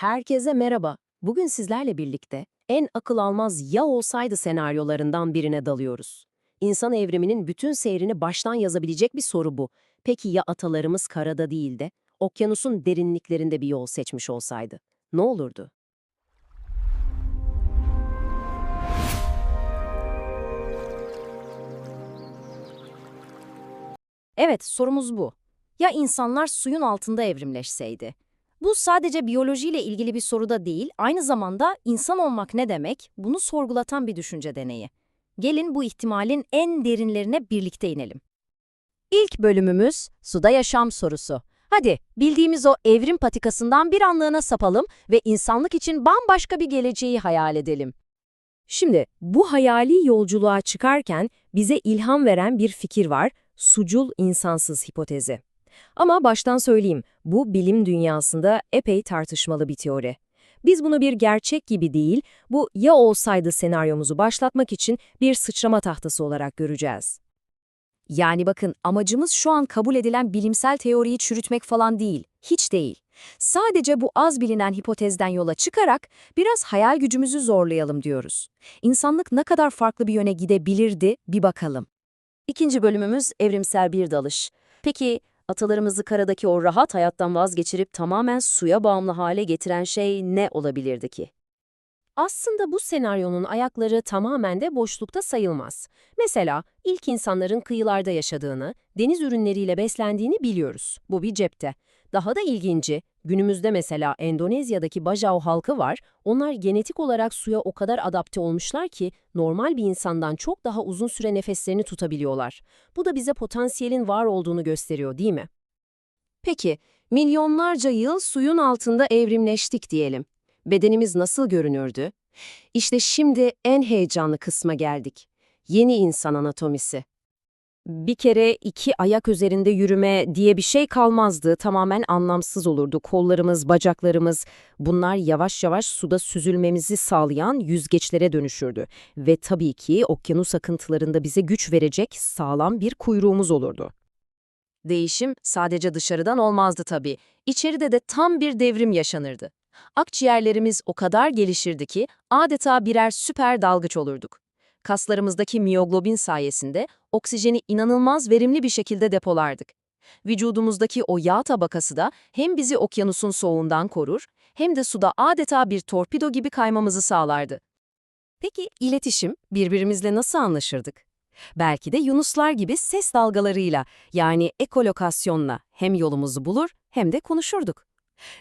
Herkese merhaba. Bugün sizlerle birlikte en akıl almaz ya olsaydı senaryolarından birine dalıyoruz. İnsan evriminin bütün seyrini baştan yazabilecek bir soru bu. Peki ya atalarımız karada değil de okyanusun derinliklerinde bir yol seçmiş olsaydı? Ne olurdu? Evet, sorumuz bu. Ya insanlar suyun altında evrimleşseydi? Bu sadece biyolojiyle ilgili bir soru da değil, aynı zamanda insan olmak ne demek, bunu sorgulatan bir düşünce deneyi. Gelin bu ihtimalin en derinlerine birlikte inelim. İlk bölümümüz suda yaşam sorusu. Hadi bildiğimiz o evrim patikasından bir anlığına sapalım ve insanlık için bambaşka bir geleceği hayal edelim. Şimdi bu hayali yolculuğa çıkarken bize ilham veren bir fikir var, sucul insansız hipotezi. Ama baştan söyleyeyim, bu bilim dünyasında epey tartışmalı bir teori. Biz bunu bir gerçek gibi değil, bu ya olsaydı senaryomuzu başlatmak için bir sıçrama tahtası olarak göreceğiz. Yani bakın amacımız şu an kabul edilen bilimsel teoriyi çürütmek falan değil, hiç değil. Sadece bu az bilinen hipotezden yola çıkarak biraz hayal gücümüzü zorlayalım diyoruz. İnsanlık ne kadar farklı bir yöne gidebilirdi bir bakalım. İkinci bölümümüz evrimsel bir dalış. Peki atalarımızı karadaki o rahat hayattan vazgeçirip tamamen suya bağımlı hale getiren şey ne olabilirdi ki? Aslında bu senaryonun ayakları tamamen de boşlukta sayılmaz. Mesela ilk insanların kıyılarda yaşadığını, deniz ürünleriyle beslendiğini biliyoruz. Bu bir cepte. Daha da ilginci, günümüzde mesela Endonezya'daki Bajau halkı var. Onlar genetik olarak suya o kadar adapte olmuşlar ki normal bir insandan çok daha uzun süre nefeslerini tutabiliyorlar. Bu da bize potansiyelin var olduğunu gösteriyor değil mi? Peki, milyonlarca yıl suyun altında evrimleştik diyelim. Bedenimiz nasıl görünürdü? İşte şimdi en heyecanlı kısma geldik. Yeni insan anatomisi. Bir kere iki ayak üzerinde yürüme diye bir şey kalmazdı. Tamamen anlamsız olurdu. Kollarımız, bacaklarımız bunlar yavaş yavaş suda süzülmemizi sağlayan yüzgeçlere dönüşürdü. Ve tabii ki okyanus akıntılarında bize güç verecek sağlam bir kuyruğumuz olurdu. Değişim sadece dışarıdan olmazdı tabii. İçeride de tam bir devrim yaşanırdı. Akciğerlerimiz o kadar gelişirdi ki adeta birer süper dalgıç olurduk. Kaslarımızdaki miyoglobin sayesinde oksijeni inanılmaz verimli bir şekilde depolardık. Vücudumuzdaki o yağ tabakası da hem bizi okyanusun soğuğundan korur hem de suda adeta bir torpido gibi kaymamızı sağlardı. Peki iletişim, birbirimizle nasıl anlaşırdık? Belki de yunuslar gibi ses dalgalarıyla yani ekolokasyonla hem yolumuzu bulur hem de konuşurduk.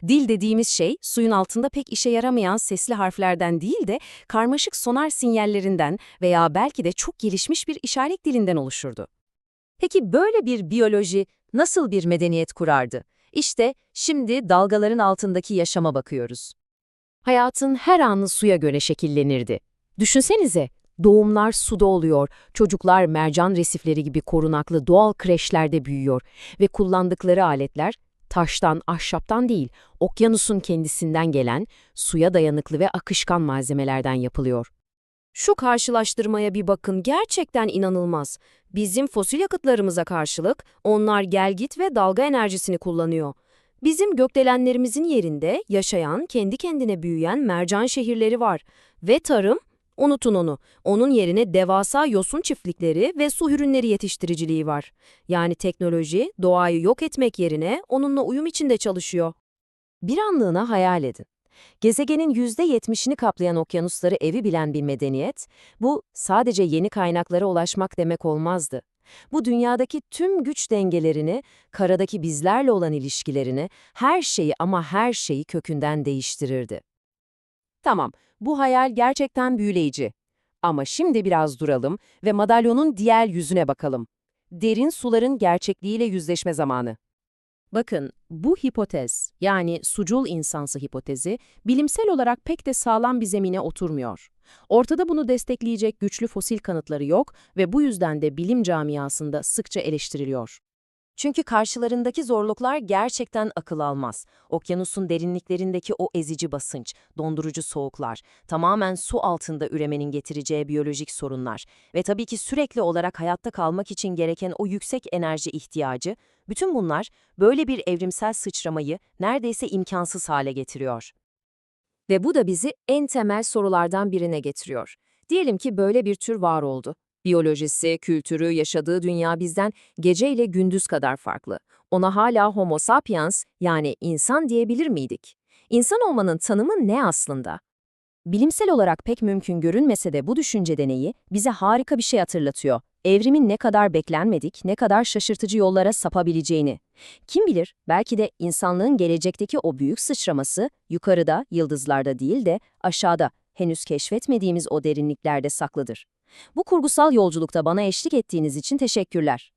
Dil dediğimiz şey suyun altında pek işe yaramayan sesli harflerden değil de karmaşık sonar sinyallerinden veya belki de çok gelişmiş bir işaret dilinden oluşurdu. Peki böyle bir biyoloji nasıl bir medeniyet kurardı? İşte şimdi dalgaların altındaki yaşama bakıyoruz. Hayatın her anı suya göre şekillenirdi. Düşünsenize, doğumlar suda oluyor, çocuklar mercan resifleri gibi korunaklı doğal kreşlerde büyüyor ve kullandıkları aletler taştan, ahşaptan değil, okyanusun kendisinden gelen, suya dayanıklı ve akışkan malzemelerden yapılıyor. Şu karşılaştırmaya bir bakın, gerçekten inanılmaz. Bizim fosil yakıtlarımıza karşılık onlar gelgit ve dalga enerjisini kullanıyor. Bizim gökdelenlerimizin yerinde yaşayan, kendi kendine büyüyen mercan şehirleri var. Ve tarım, unutun onu, onun yerine devasa yosun çiftlikleri ve su ürünleri yetiştiriciliği var. Yani teknoloji, doğayı yok etmek yerine onunla uyum içinde çalışıyor. Bir anlığına hayal edin. Gezegenin %70'ini kaplayan okyanusları evi bilen bir medeniyet, bu sadece yeni kaynaklara ulaşmak demek olmazdı. Bu dünyadaki tüm güç dengelerini, karadaki bizlerle olan ilişkilerini, her şeyi ama her şeyi kökünden değiştirirdi. Tamam, bu hayal gerçekten büyüleyici. Ama şimdi biraz duralım ve madalyonun diğer yüzüne bakalım. Derin suların gerçekliğiyle yüzleşme zamanı. Bakın, bu hipotez, yani sucul insansı hipotezi, bilimsel olarak pek de sağlam bir zemine oturmuyor. Ortada bunu destekleyecek güçlü fosil kanıtları yok ve bu yüzden de bilim camiasında sıkça eleştiriliyor. Çünkü karşılarındaki zorluklar gerçekten akıl almaz. Okyanusun derinliklerindeki o ezici basınç, dondurucu soğuklar, tamamen su altında üremenin getireceği biyolojik sorunlar ve tabii ki sürekli olarak hayatta kalmak için gereken o yüksek enerji ihtiyacı, bütün bunlar böyle bir evrimsel sıçramayı neredeyse imkansız hale getiriyor. Ve bu da bizi en temel sorulardan birine getiriyor. Diyelim ki böyle bir tür var oldu. Biyolojisi, kültürü, yaşadığı dünya bizden gece ile gündüz kadar farklı. Ona hala homo sapiens yani insan diyebilir miydik? İnsan olmanın tanımı ne aslında? Bilimsel olarak pek mümkün görünmese de bu düşünce deneyi bize harika bir şey hatırlatıyor. Evrimin ne kadar beklenmedik, ne kadar şaşırtıcı yollara sapabileceğini. Kim bilir, belki de insanlığın gelecekteki o büyük sıçraması yukarıda, yıldızlarda değil de aşağıda, henüz keşfetmediğimiz o derinliklerde saklıdır. Bu kurgusal yolculukta bana eşlik ettiğiniz için teşekkürler.